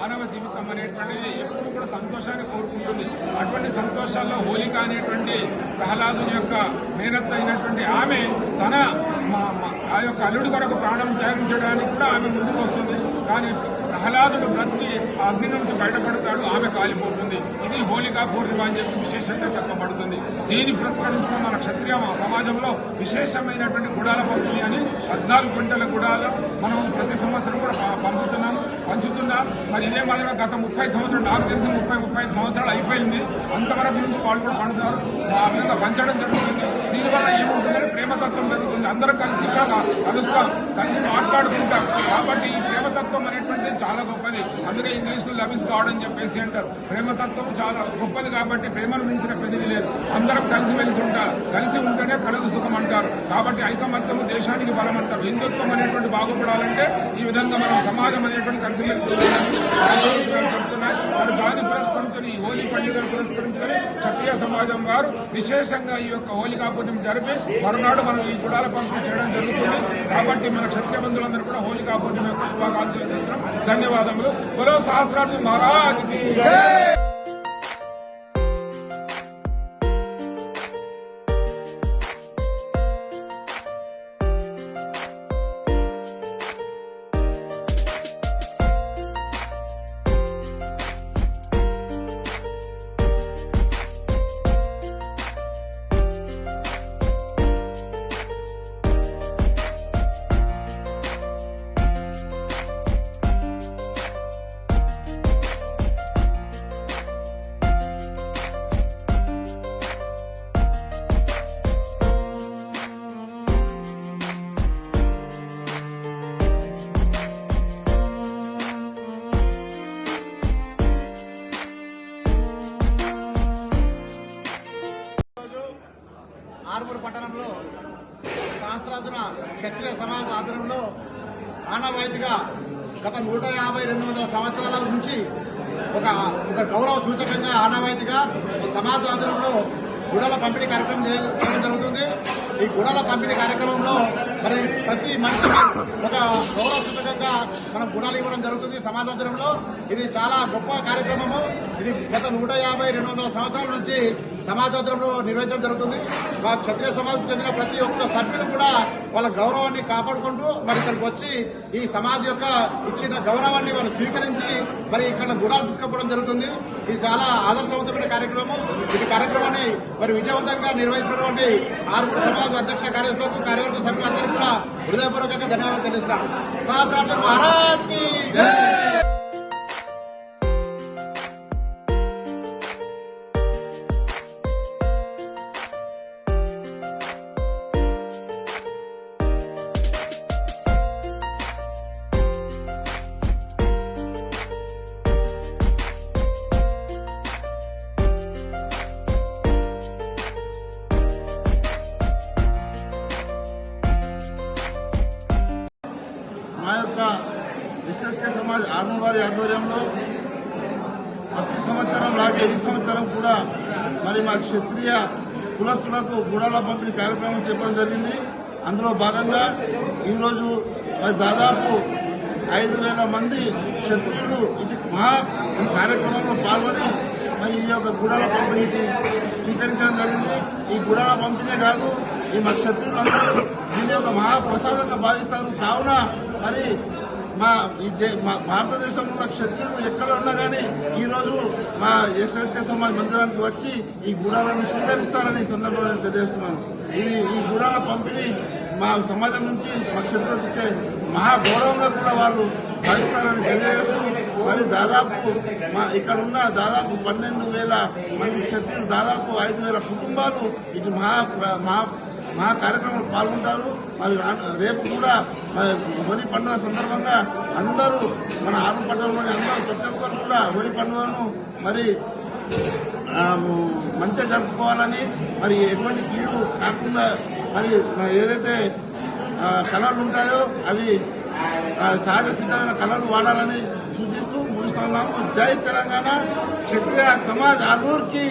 మానవ జీవితం అనేటువంటిది ఎప్పుడు కూడా సంతోషాన్ని కోరుకుంటుంది. అటువంటి సంతోషాల్లో హోలిక అనేటువంటి ప్రహ్లాదుని యొక్క మేనత్ అయినటువంటి ఆమె తన మా- ఆ యొక్క అల్లుడి కొరకు ప్రాణం త్యాగించడానికి కూడా ఆమె ముందుకు వస్తుంది. కానీ ప్రహ్లాదుడు బ్రతికి అగ్ని నుంచి బయటపడతాడు ఆమె కాలిపోతుంది. ఇది హోలికా పూర్ణిమ అని చెప్పి విశేషంగా చెప్పబడుతుంది. దీన్ని పురస్కరించుకున్న మన క్షత్రియ సమాజంలో విశేషమైనటువంటి గుడాల పంపిణీ అని పద్నాలుగు గంటల గుడాలు మనం ప్రతి సంవత్సరం కూడా పంపుతున్నాం పంచుతున్నాం. మరి ఇదే మాదిరిగా గత ముప్పై సంవత్సరాలు నాకు తెలిసిన ముప్పై ముప్పై ఐదు సంవత్సరాలు అయిపోయింది. అంతవరకు నుంచి వాళ్ళు కూడా పండుతారు. ఆ విధంగా పంచడం జరుగుతుంది. దీనివల్ల ఏముంటుందంటే ప్రేమతత్వం పెరుగుతుంది. అందరం కలిసి ఇక్కడ కలుస్తాం. కలిసి మాట్లాడుకుంటాం. కాబట్టి ఈ ప్రేమతత్వం అనేటువంటిది చాలా గొప్పది. అందుకే ఇంగ్లీష్లో లవ్ ఇస్ గాడ్ అని చెప్పేసి అంటారు. ప్రేమతత్వం చాలా గొప్పది కాబట్టి ప్రేమను మించిన పెద్దది లేదు. అందరం కలిసిమెలిసి ఉంటారు కలిసి ఉంటేనే కలదు సుఖం అంటారు కాబట్టి ఐకమత్యము దేశానికి బలం అంటారు హిందుత్వం అనేటువంటి బాగుపడాలంటే ఈ విధంగా మనం సమాజం అనేటువంటి కలిసి ఉండాలని చెప్తున్నాయి మరి దాన్ని పురస్కరించుకుని ఈ హోలీ పండుగను పురస్కరించుకుని క్షత్రియ సమాజం వారు విశేషంగా ఈ యొక్క హోలికా పూర్ణిమ జరిపి మరునాడు మనం ఈ గుడాల పంపిణీ చేయడం జరుగుతుంది. కాబట్టి మన క్షత్రియ బంధువులందరూ కూడా హోలికా పూర్ణిమ యొక్క శుభాకాంక్షలు ధన్యవాదములు. బలో సహస్రాజు మహారాజ్కి సహస్రాధున క్షత్రియ సమాజ ఆధ్వర్యంలో ఆనవాయితీగా గత నూట యాభై రెండు వందల సంవత్సరాల నుంచి ఒక ఒక గౌరవ సూచకంగా ఆనవాయితీగా సమాజ ఆధ్వర్యంలో గుడల పంపిణీ కార్యక్రమం చేయడం జరుగుతుంది. ఈ గుడాల పంపిణీ కార్యక్రమంలో మరి ప్రతి మనిషి ఒక గౌరవ మనం గుడాలు ఇవ్వడం జరుగుతుంది. సమాజాధ్వర్యంలో ఇది చాలా గొప్ప కార్యక్రమము. ఇది గత నూట యాభై రెండు వందల సంవత్సరాల నుంచి సమాజాధ్వర్యంలో నిర్వహించడం జరుగుతుంది. మా క్షత్రియ సమాజం చెందిన ప్రతి ఒక్క సభ్యులు కూడా వాళ్ళ గౌరవాన్ని కాపాడుకుంటూ మరి ఇక్కడికి వచ్చి ఈ సమాజం యొక్క ఇచ్చిన గౌరవాన్ని వాళ్ళు స్వీకరించి మరి ఇక్కడ గుడాలు తీసుకోవడం జరుగుతుంది. ఇది చాలా ఆదర్శవంతమైన కార్యక్రమం ఈ కార్యక్రమాన్ని మరి విజయవంతంగా నిర్వహించినటువంటి ఆరుగురు సమాజ అధ్యక్ష కార్యదర్శులకు కార్యవర్గ సభ్యులందరికీ కూడా హృదయపూర్వకంగా ధన్యవాదాలు తెలుస్తున్నాం సహస్రాలు మహారాజ్ ఎస్ఎస్కే వారి ఆధ్వర్యంలో ప్రతి సంవత్సరం లాగే ఈ సంవత్సరం కూడా మరి మా క్షత్రియ కులస్తులకు గుడాల పంపిణీ కార్యక్రమం చెప్పడం జరిగింది. అందులో భాగంగా ఈరోజు మరి దాదాపు ఐదు వేల మంది క్షత్రియులు ఇది మహా ఈ కార్యక్రమంలో పాల్గొని మరి ఈ యొక్క గుడాల పంపిణీకి స్వీకరించడం జరిగింది. ఈ గుడాల పంపిణీ కాదు ఈ మా క్షత్రియులందరూ దీని యొక్క మహాప్రసాదంగా భావిస్తారు. కావున మరి మా మా భారతదేశంలో ఉన్న క్షత్రియులు ఎక్కడ ఉన్నా కానీ ఈ రోజు మా ఎస్ఎస్కే సమాజ్ మందిరానికి వచ్చి ఈ గుడాలను స్వీకరిస్తారని ఈ సందర్భంలో తెలియజేస్తున్నాను. ఇది ఈ గుడాల పంపిణీ మా సమాజం నుంచి మా క్షత్రులకు ఇచ్చే మహా గౌరవంగా కూడా వాళ్ళు భావిస్తారని తెలియజేస్తూ మరి దాదాపు మా ఇక్కడ ఉన్న దాదాపు పన్నెండు వేల మంది క్షత్రియులు దాదాపు ఐదు వేల కుటుంబాలు ఇటు మహా మహా మా కార్యక్రమంలో పాల్గొంటారు. మరి రేపు కూడా హోలీ పండుగ సందర్భంగా అందరూ మన ఆరు పట్టణంలోని అందరూ ప్రతి ఒక్కరు కూడా హోలీ పండుగను మరి మంచిగా జరుపుకోవాలని మరి ఎటువంటి కీడు కాకుండా మరి ఏదైతే కళలు ఉంటాయో అవి సహజ సిద్ధమైన కళలు వాడాలని సూచిస్తూ ముగిస్తున్నాము. జై తెలంగాణ. క్షత్రియ సమాజ్ ఆలూర్కి